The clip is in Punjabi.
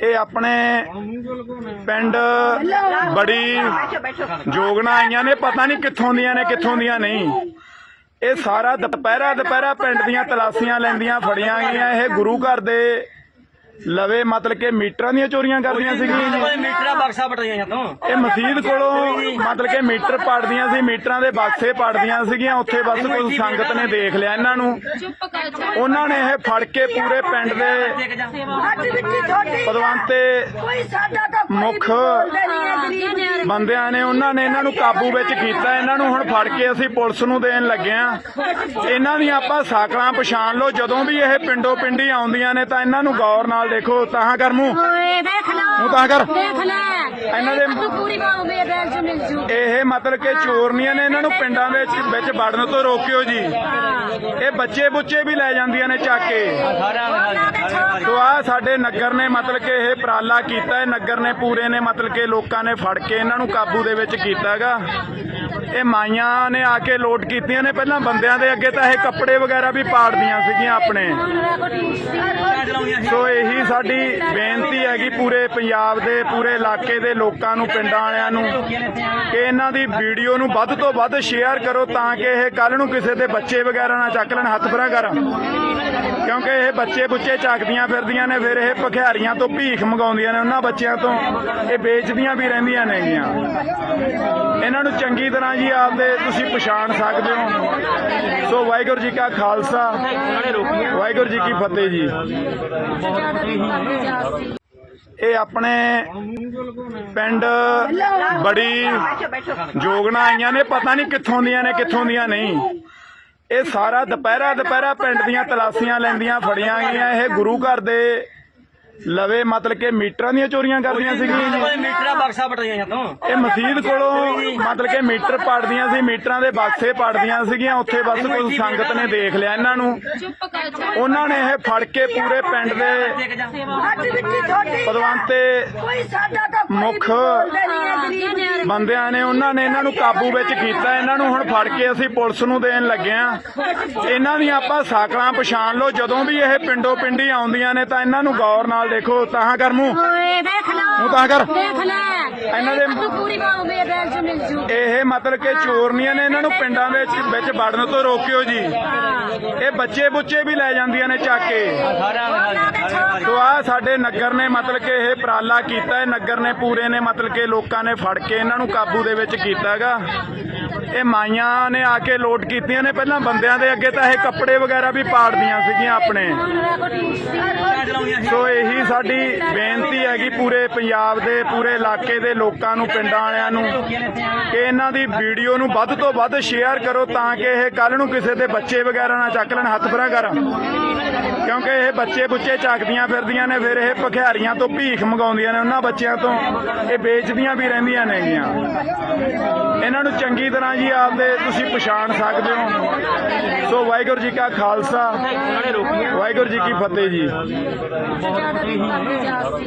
ਇਹ ਆਪਣੇ ਪਿੰਡ ਬੜੀ ਜੋਗਣਾ ਆਈਆਂ ਨੇ, ਪਤਾ ਨਹੀਂ ਕਿੱਥੋਂ ਦੀਆਂ ਨੇ, ਕਿੱਥੋਂ ਦੀਆਂ ਨਹੀਂ। ਇਹ ਸਾਰਾ ਦੁਪਹਿਰਾ ਦੁਪਹਿਰਾ ਪਿੰਡ ਦੀਆਂ ਤਲਾਸੀਆਂ ਲੈਂਦੀਆਂ, ਫੜੀਆਂ ਗਈਆਂ, ਇਹ ਗੁਰੂ ਘਰ ਦੇ ਲਵੇ ਮਤਲਬ ਕਿ ਮੀਟਰਾਂ ਦੀਆਂ ਚੋਰੀਆਂ ਕਰਦੀਆਂ ਸੀਗੀਆਂ ਜੀ। ਮੀਟਰ ਬਕਸਾ ਪਟਾਈਆਂ ਜਾਂ ਤੋਂ। ਇਹ ਮਸਜਿਦ ਕੋਲੋਂ ਮਤਲਬ ਕਿ ਮੀਟਰ ਪਾੜਦੀਆਂ ਸੀ ਮੀਟਰਾਂ ਦੇ ਬਕਸੇ ਪਾੜਦੀਆਂ ਸੀਗੀਆਂ ਉੱਥੇ ਬਸ ਕੋਈ ਸੰਗਤ ਨੇ ਦੇਖ ਲਿਆ ਇਹਨਾਂ ਨੂੰ। ਉਹਨਾਂ ਨੇ ਇਹ ਫੜ ਕੇ ਪੂਰੇ ਪਿੰਡ ਦੇ ਪਦਵੰਤੇ ਕੋਈ ਸਾਡਾ ਤਾਂ ਕੋਈ ਮੁੱਖ ਬੰਦਿਆਂ ਨੇ ਉਹਨਾਂ ਨੇ ਇਹਨਾਂ ਨੂੰ ਕਾਬੂ ਵਿੱਚ ਕੀਤਾ ਇਹਨਾਂ ਨੂੰ ਹੁਣ ਫੜ ਕੇ ਅਸੀਂ ਪੁਲਿਸ ਨੂੰ ਦੇਣ ਲੱਗੇ ਆ ਇਹਨਾਂ ਦੀਆਂ ਆਪਾਂ ਸਾਕਲਾਂ ਪਛਾਣ ਲਓ ਜਦੋਂ ਵੀ ਇਹ ਪਿੰਡੋ ਪਿੰਡੀ ਆਉਂਦੀਆਂ ਨੇ ਤਾਂ ਇਹਨਾਂ ਨੂੰ ਗੌਰ ਨਾਲ ਦੇਖੋ ਤਾਂ ਕਰ ਮੂੰਹ। ਓਏ ਦੇਖ ਲੈ। ਮੂੰਹ ਤਾਂ ਕਰ। ਦੇਖ ਲੈ। ਇਹਨਾਂ ਦੇ ਤੂੰ ਪੂਰੀ ਮੇ ਬੈਲ ਚ ਮਿਲ ਜੂ। ਇਹ ਮਤਲਬ ਕਿ ਚੋਰਨੀਆਂ ਨੇ ਇਹਨਾਂ ਨੂੰ ਪਿੰਡਾਂ ਦੇ ਵਿੱਚ- ਵਿੱਚ ਵੜਨ ਤੋਂ ਰੋਕਿਓ ਜੀ। ਇਹ ਬੱਚੇ ਬੁੱਚੇ ਵੀ ਲੈ ਜਾਂਦੀਆਂ ਨੇ ਚੱਕ ਕੇ। ਸੋ ਆ ਸਾਡੇ ਨਗਰ ਨੇ ਮਤਲਬ ਕਿ ਇਹ ਪ੍ਰਾਲਾ ਕੀਤਾ ਹੈ। ਨਗਰ ਨੇ ਪੂਰੇ ਨੇ ਮਤਲਬ ਕਿ ਲੋਕਾਂ ਨੇ ਫੜ ਕੇ ਇਹਨਾਂ ਨੂੰ ਕਾਬੂ ਦੇ ਵਿੱਚ ਕੀਤਾ ਹੈਗਾ। ਇਹ ਮਾਈਆਂ ਨੇ ਆ ਕੇ ਲੋਟ ਕੀਤੀਆਂ ਨੇ। ਪਹਿਲਾਂ ਬੰਦਿਆਂ ਦੇ ਅੱਗੇ ਤਾਂ ਇਹ ਕੱਪੜੇ ਵਗੈਰਾ ਵੀ ਪਾੜਦੀਆਂ ਸੀਗੀਆਂ ਆਪਣੇ। ਸੋ ਇਹੀ ਸਾਡੀ ਬੇਨਤੀ ਹੈਗੀ ਪੂਰੇ ਪੰਜਾਬ ਦੇ, ਪੂਰੇ ਇਲਾਕੇ ਦੇ ਲੋਕਾਂ ਨੂੰ, ਪਿੰਡਾਂ ਵਾਲਿਆਂ ਨੂੰ ਕਿ ਇਹਨਾਂ ਦੀ ਵੀਡੀਓ ਨੂੰ ਵੱਧ ਤੋਂ ਵੱਧ ਸ਼ੇਅਰ ਕਰੋ ਤਾਂ ਕਿ ਇਹ ਕੱਲ ਨੂੰ ਕਿਸੇ ਦੇ ਬੱਚੇ ਵਗੈਰਾ ਨਾ ਚੱਕ ਲੈਣ, ਹੱਥ ਪਰਾਂ ਕਰ ਕਿਉਂਕਿ ਇਹ ਬੱਚੇ ਬੁੱਚੇ ਚੱਕਦੀਆਂ ਫਿਰਦੀਆਂ ਨੇ, ਫਿਰ ਇਹ ਭਖਿਆਰੀਆਂ ਤੋਂ ਭੀਖ ਮੰਗਾਉਂਦੀਆਂ ਨੇ, ਉਹਨਾਂ ਬੱਚਿਆਂ ਤੋਂ ਇਹ ਵੇਚਦੀਆਂ ਵੀ ਰਹਿੰਦੀਆਂ ਨੇਗੀਆਂ ਇਹਨਾਂ ਨੂੰ ਚੰਗੀ ਤਰ੍ਹਾਂ ਜੀ ਆਪਦੇ ਤੁਸੀਂ ਪਛਾਣ ਸਕਦੇ ਹੋ। ਵਾਹਿਗੁਰੂ ਜੀ ਕਾ ਖਾਲਸਾ। ਵਾਹਿਗੁਰੂ ਜੀ ਕੀ ਫਤਿਹ ਜੀ। ਇਹ ਆਪਣੇ ਪਿੰਡ ਬੜੀ ਜੋਗਣਾ ਆਈਆਂ ਨੇ, ਪਤਾ ਨਹੀਂ ਕਿੱਥੋਂ ਦੀਆਂ ਨੇ, ਕਿੱਥੋਂ ਦੀਆਂ ਨਹੀਂ। ਇਹ ਸਾਰਾ ਦੁਪਹਿਰਾ ਦੁਪਹਿਰਾ ਪਿੰਡ ਦੀਆਂ ਤਲਾਸੀਆਂ ਲੈਂਦੀਆਂ, ਫੜੀਆਂ ਗਈਆਂ। ਇਹ ਗੁਰੂ ਘਰ ਦੇ ਲਵੇ ਮਤਲਬ ਕਿ ਮੀਟਰਾਂ ਦੀਆਂ ਚੋਰੀਆਂ ਕਰਦੀਆਂ ਸੀਗੀਆਂ ਜੀ। ਮੀਟਰ ਬਕਸਾ ਪਟਾਈਆਂ ਜਾਂ ਤੋਂ। ਇਹ ਮਸਜਿਦ ਕੋਲੋਂ ਮਤਲਬ ਕਿ ਮੀਟਰ ਪਾੜਦੀਆਂ ਸੀ ਮੀਟਰਾਂ ਦੇ ਬਕਸੇ ਪਾੜਦੀਆਂ ਸੀਗੀਆਂ ਉੱਥੇ ਬਸ ਕੋਈ ਸੰਗਤ ਨੇ ਦੇਖ ਲਿਆ ਇਹਨਾਂ ਨੂੰ। ਉਹਨਾਂ ਨੇ ਇਹ ਫੜ ਕੇ ਪੂਰੇ ਪਿੰਡ ਦੇ ਪਦਵੰਤੇ ਕੋਈ ਸਾਡਾ ਤਾਂ ਕੋਈ ਮੁੱਖ ਬੰਦਿਆਂ ਨੇ ਉਹਨਾਂ ਨੇ ਇਹਨਾਂ ਨੂੰ ਕਾਬੂ ਵਿੱਚ ਕੀਤਾ। ਇਹਨਾਂ ਨੂੰ ਹੁਣ ਫੜ ਕੇ ਅਸੀਂ ਪੁਲਿਸ ਨੂੰ ਦੇਣ ਲੱਗੇ ਆ। ਇਹਨਾਂ ਦੀਆਂ ਆਪਾਂ ਸਾਕਲਾਂ ਪਛਾਣ ਲਓ। ਜਦੋਂ ਵੀ ਇਹ ਪਿੰਡੋ ਪਿੰਡੀ ਆਉਂਦੀਆਂ ਨੇ ਤਾਂ ਇਹਨਾਂ ਨੂੰ ਗੌਰ ਨਾਲ ਦੇਖੋ। ਤਾਂ ਕਰ ਮੂੰਹ ਓਏ ਦੇਖ ਲੈ। ਮੂੰਹ ਤਾਂ ਕਰ। ਦੇਖ ਲੈ। ਇਹਨਾਂ ਦੇ ਤੂੰ ਪੂਰੀ ਮੇ ਬੈਲ ਚ ਮਿਲ ਜੂ। ਇਹ ਮਤਲਬ ਕਿ ਚੋਰਨੀਆਂ ਨੇ ਇਹਨਾਂ ਨੂੰ ਪਿੰਡਾਂ ਦੇ ਵਿੱਚ- ਵਿੱਚ ਵੜਨ ਤੋਂ ਰੋਕਿਓ ਜੀ। ਇਹ ਬੱਚੇ ਬੁੱਚੇ ਵੀ ਲੈ ਜਾਂਦੀਆਂ ਨੇ ਚੱਕ ਕੇ। ਸੋ ਆ ਸਾਡੇ ਨਗਰ ਨੇ ਮਤਲਬ ਕਿ ਇਹ ਪ੍ਰਾਲਾ ਕੀਤਾ ਹੈ। ਨਗਰ ਨੇ ਪੂਰੇ ਨੇ ਮਤਲਬ ਕਿ ਲੋਕਾਂ ਨੇ ਫੜ ਕੇ ਇਹਨਾਂ ਨੂੰ ਕਾਬੂ ਦੇ ਵਿੱਚ ਕੀਤਾ ਹੈਗਾ। ਇਹ ਮਾਈਆਂ ਨੇ ਆ ਕੇ ਲੋਟ ਕੀਤੀਆਂ ਨੇ। ਪਹਿਲਾਂ ਬੰਦਿਆਂ ਦੇ ਅੱਗੇ ਤਾਂ ਇਹ ਕੱਪੜੇ ਵਗੈਰਾ ਵੀ ਪਾੜਦੀਆਂ ਸੀਗੀਆਂ ਆਪਣੇ। ਸੋ ਸਾਡੀ ਬੇਨਤੀ ਹੈਗੀ ਪੂਰੇ ਪੰਜਾਬ ਦੇ, ਪੂਰੇ ਇਲਾਕੇ ਦੇ ਲੋਕਾਂ ਨੂੰ, ਪਿੰਡਾਂ ਵਾਲਿਆਂ ਨੂੰ ਕਿ ਇਹਨਾਂ ਦੀ ਵੀਡੀਓ ਨੂੰ ਵੱਧ ਤੋਂ ਵੱਧ ਸ਼ੇਅਰ ਕਰੋ ਤਾਂ ਕਿ ਇਹ ਕੱਲ ਨੂੰ ਕਿਸੇ ਦੇ ਬੱਚੇ ਵਗੈਰਾ ਨਾ ਚੱਕ ਲੈਣ, ਹੱਥ ਪਰਾਂ ਕਰ ਕਿਉਂਕਿ ਇਹ ਬੱਚੇ ਬੁੱਚੇ ਚੱਕਦੀਆਂ ਫਿਰਦੀਆਂ ਨੇ, ਫਿਰ ਇਹ ਭਖਿਆਰੀਆਂ ਤੋਂ ਭੀਖ ਮੰਗਾਉਂਦੀਆਂ ਨੇ, ਉਹਨਾਂ ਬੱਚਿਆਂ ਤੋਂ ਇਹ ਵੇਚਦੀਆਂ ਵੀ ਰਹਿੰਦੀਆਂ ਨੇਗੀਆਂ ਇਹਨਾਂ ਨੂੰ ਚੰਗੀ ਤਰ੍ਹਾਂ ਜੀ ਆਪਦੇ ਤੁਸੀਂ ਪਛਾਣ ਸਕਦੇ ਹੋ। ਸੋ ਵਾਹਿਗੁਰੂ ਜੀ ਕਾ ਖਾਲਸਾ, ਵਾਹਿਗੁਰੂ ਜੀ ਕੀ ਫਤਿਹ ਜੀ। 大门儿